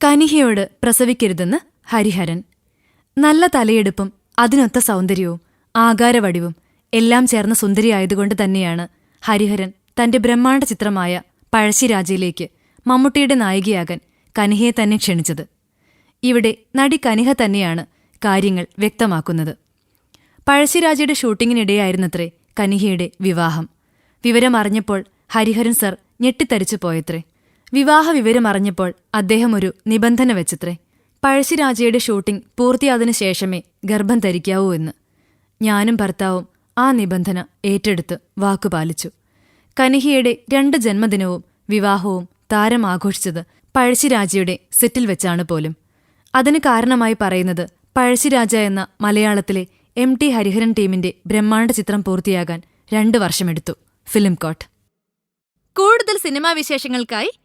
കനിഹയോട് പ്രസവിക്കരുതെന്ന് ഹരിഹരൻ. നല്ല തലയെടുപ്പും അതിനൊത്ത സൗന്ദര്യവും ആകാരവടിവും എല്ലാം ചേർന്ന സുന്ദരിയായതുകൊണ്ട് തന്നെയാണ് ഹരിഹരൻ തന്റെ ബ്രഹ്മാണ്ഡ ചിത്രമായ പഴശ്ശിരാജയിലേക്ക് മമ്മൂട്ടിയുടെ നായികയാകാൻ കനിഹയെ തന്നെ ക്ഷണിച്ചത്. ഇവിടെ നടി കനിഹ തന്നെയാണ് കാര്യങ്ങൾ വ്യക്തമാക്കുന്നത്. പഴശ്ശിരാജയുടെ ഷൂട്ടിങ്ങിനിടെയായിരുന്നത്രേ കനിഹയുടെ വിവാഹം. വിവരമറിഞ്ഞപ്പോൾ ഹരിഹരൻ സർ ഞെട്ടിത്തരിച്ചു പോയത്രേ. വിവാഹ വിവരം അറിഞ്ഞപ്പോൾ അദ്ദേഹം ഒരു നിബന്ധന വെച്ചത്രേ. പഴശ്ശിരാജയുടെ ഷൂട്ടിംഗ് പൂർത്തിയാതിനു ശേഷമേ ഗർഭം ധരിക്കാവൂ എന്ന്. ഞാനും ഭർത്താവും ആ നിബന്ധന ഏറ്റെടുത്ത് വാക്കുപാലിച്ചു കനിഹിയുടെ രണ്ട് ജന്മദിനവും വിവാഹവും താരം ആഘോഷിച്ചത് പഴശ്ശിരാജയുടെ സെറ്റിൽ വെച്ചാണ് പോലും. അതിന് കാരണമായി പറയുന്നത് പഴശ്ശിരാജ എന്ന മലയാളത്തിലെ എം ടി ഹരിഹരൻ ടീമിന്റെ ബ്രഹ്മാണ്ഡ ചിത്രം പൂർത്തിയാകാൻ രണ്ടു വർഷമെടുത്തു. ഫിലിം കോട്ട്. കൂടുതൽ സിനിമാ വിശേഷങ്ങൾക്കായി